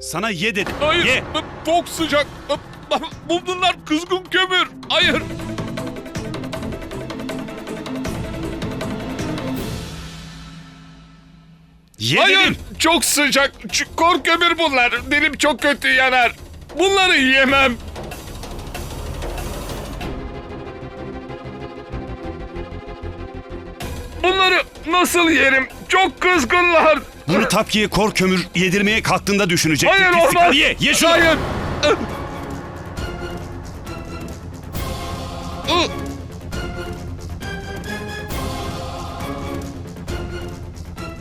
Sana ye dedim. Hayır. Ye. Çok sıcak. Bu- Bunlar kızgın kömür. Hayır. Ye Hayır. dedim. Çok sıcak. Kor kömür bunlar. Dilim çok kötü yanar. Bunları yemem. Bunları nasıl yerim? Çok kızgınlar. Bunu Tapki'ye kor kömür yedirmeye kalktığında düşünecektin. Hayır Pislik. olmaz. Ye. Ye şunu. Hayır.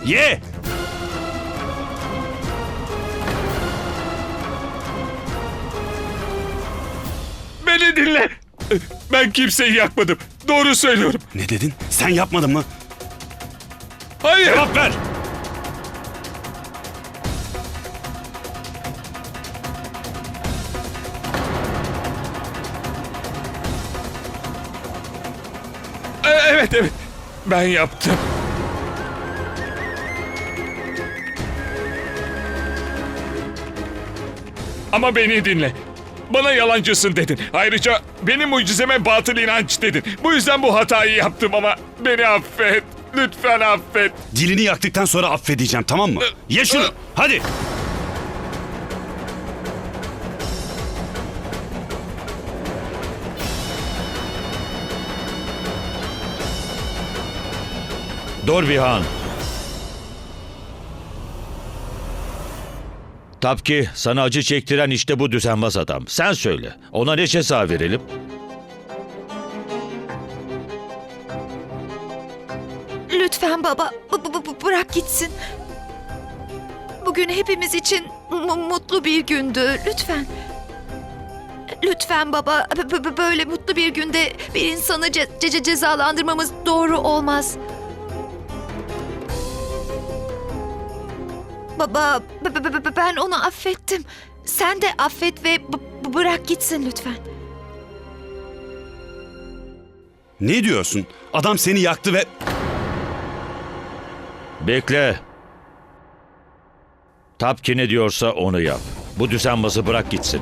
Ye. Beni dinle. Ben kimseyi yakmadım. Doğru söylüyorum. Ne dedin? Sen yapmadın mı? Hayır. Cevap ver. Evet evet. Ben yaptım. Ama beni dinle. Bana yalancısın dedin. Ayrıca benim mucizeme batıl inanç dedin. Bu yüzden bu hatayı yaptım ama beni affet. Lütfen affet. Dilini yaktıktan sonra affedeceğim tamam mı? Ye şunu. Hadi. Dorbihan. Tapki sana acı çektiren işte bu düzenbaz adam. Sen söyle. Ona ne ceza verelim? Lütfen baba, bu- bu- bu- bırak gitsin. Bugün hepimiz için mu- mutlu bir gündü. Lütfen. Lütfen baba, b- b- böyle mutlu bir günde bir insanı ce- ce- cezalandırmamız doğru olmaz. Baba, b- b- b- ben onu affettim. Sen de affet ve bırak gitsin lütfen. Ne diyorsun? Adam seni yaktı ve... Bekle. Tapki ne diyorsa onu yap. Bu düzenbazı bırak gitsin.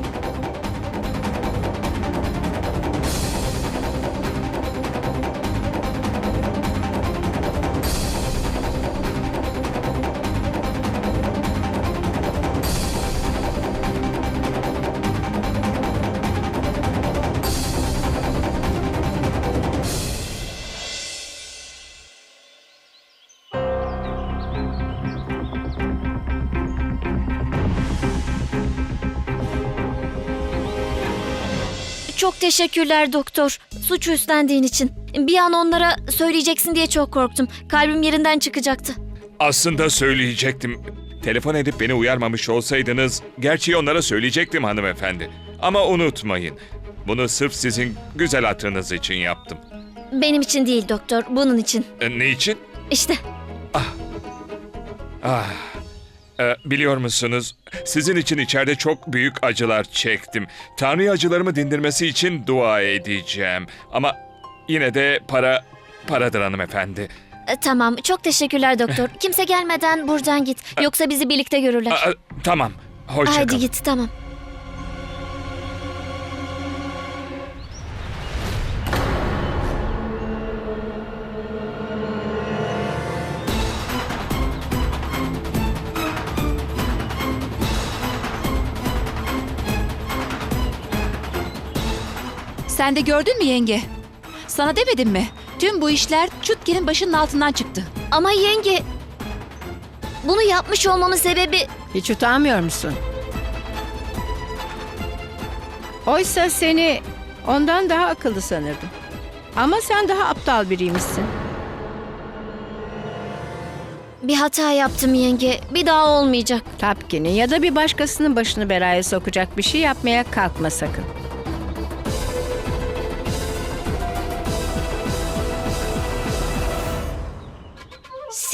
Çok teşekkürler doktor. Suç üstlendiğin için. Bir an onlara söyleyeceksin diye çok korktum. Kalbim yerinden çıkacaktı. Aslında söyleyecektim. Telefon edip beni uyarmamış olsaydınız gerçeği onlara söyleyecektim hanımefendi. Ama unutmayın. Bunu sırf sizin güzel hatırınız için yaptım. Benim için değil doktor, bunun için. E, ne için? İşte Ah, e, biliyor musunuz? Sizin için içeride çok büyük acılar çektim. Tanrı acılarımı dindirmesi için dua edeceğim. Ama yine de para paradır hanımefendi. e, tamam. Çok teşekkürler doktor. Kimse gelmeden buradan git. Yoksa bizi birlikte görürler. Aa, tamam. Hoşça kalın. git tamam. Sen de gördün mü yenge? Sana demedim mi? Tüm bu işler Çutki'nin başının altından çıktı. Ama yenge... Bunu yapmış olmamın sebebi... Hiç utanmıyor musun? Oysa seni ondan daha akıllı sanırdım. Ama sen daha aptal biriymişsin. Bir hata yaptım yenge. Bir daha olmayacak. Tapkin'i ya da bir başkasının başını belaya sokacak bir şey yapmaya kalkma sakın.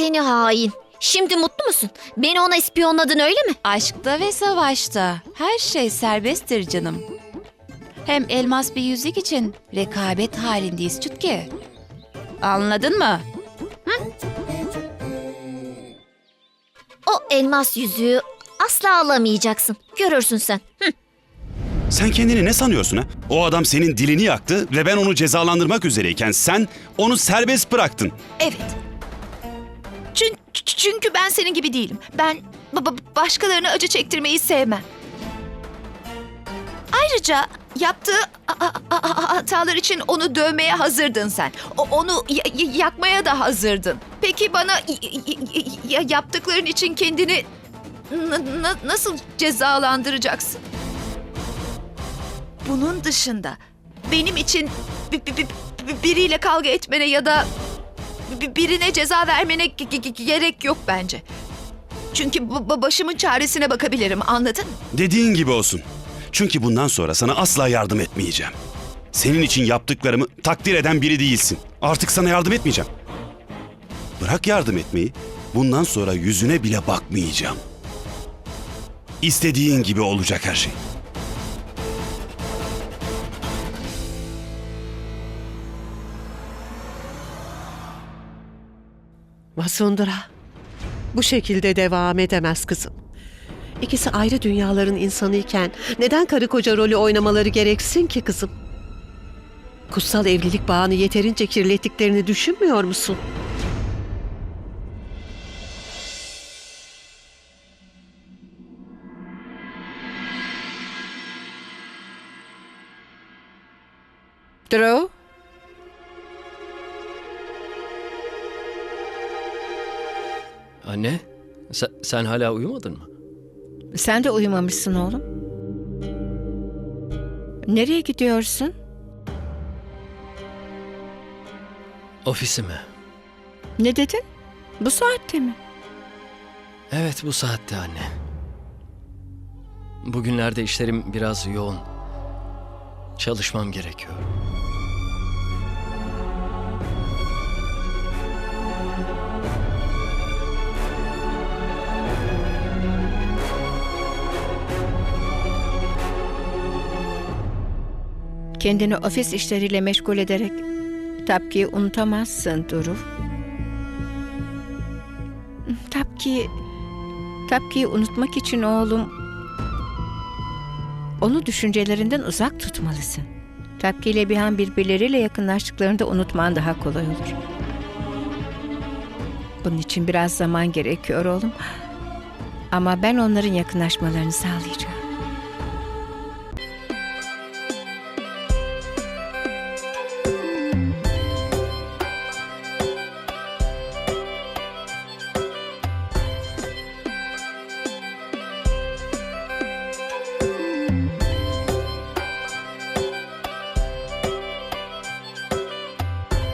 Seni hain. Şimdi mutlu musun? Beni ona ispiyonladın öyle mi? Aşkta ve savaşta her şey serbesttir canım. Hem elmas bir yüzük için rekabet halindeyiz Çutki. Anladın mı? O elmas yüzüğü asla alamayacaksın. Görürsün sen. Hı. Sen kendini ne sanıyorsun ha? O adam senin dilini yaktı ve ben onu cezalandırmak üzereyken sen onu serbest bıraktın. Evet. Çünkü, ben senin gibi değilim. Ben ba- ba- başkalarına acı çektirmeyi sevmem. Ayrıca yaptığı hatalar için onu dövmeye hazırdın sen. O- onu yakmaya da hazırdın. Peki bana yaptıkların için kendini nasıl cezalandıracaksın? Bunun dışında benim için bi- bi- bi- biriyle kavga etmene ya da birine ceza vermene ge- ge- ge- gerek yok bence. Çünkü başımın çaresine bakabilirim anladın mı? Dediğin gibi olsun. Çünkü bundan sonra sana asla yardım etmeyeceğim. Senin için yaptıklarımı takdir eden biri değilsin. Artık sana yardım etmeyeceğim. Bırak yardım etmeyi. Bundan sonra yüzüne bile bakmayacağım. İstediğin gibi olacak her şey. Vasundra, bu şekilde devam edemez kızım. İkisi ayrı dünyaların insanıyken neden karı koca rolü oynamaları gereksin ki kızım? Kutsal evlilik bağını yeterince kirlettiklerini düşünmüyor musun? Drew, Anne, sen, sen hala uyumadın mı? sen de uyumamışsın oğlum. Nereye gidiyorsun? Ofisime. Ne dedin? Bu saatte mi? Evet, bu saatte anne. Bugünlerde işlerim biraz yoğun. Çalışmam gerekiyor. Kendini ofis işleriyle meşgul ederek Tapki'yi unutamazsın Duru. Tapki, Tapki'yi unutmak için oğlum onu düşüncelerinden uzak tutmalısın. Tapki ile Bihan birbirleriyle yakınlaştıklarında unutman daha kolay olur. Bunun için biraz zaman gerekiyor oğlum. Ama ben onların yakınlaşmalarını sağlayacağım.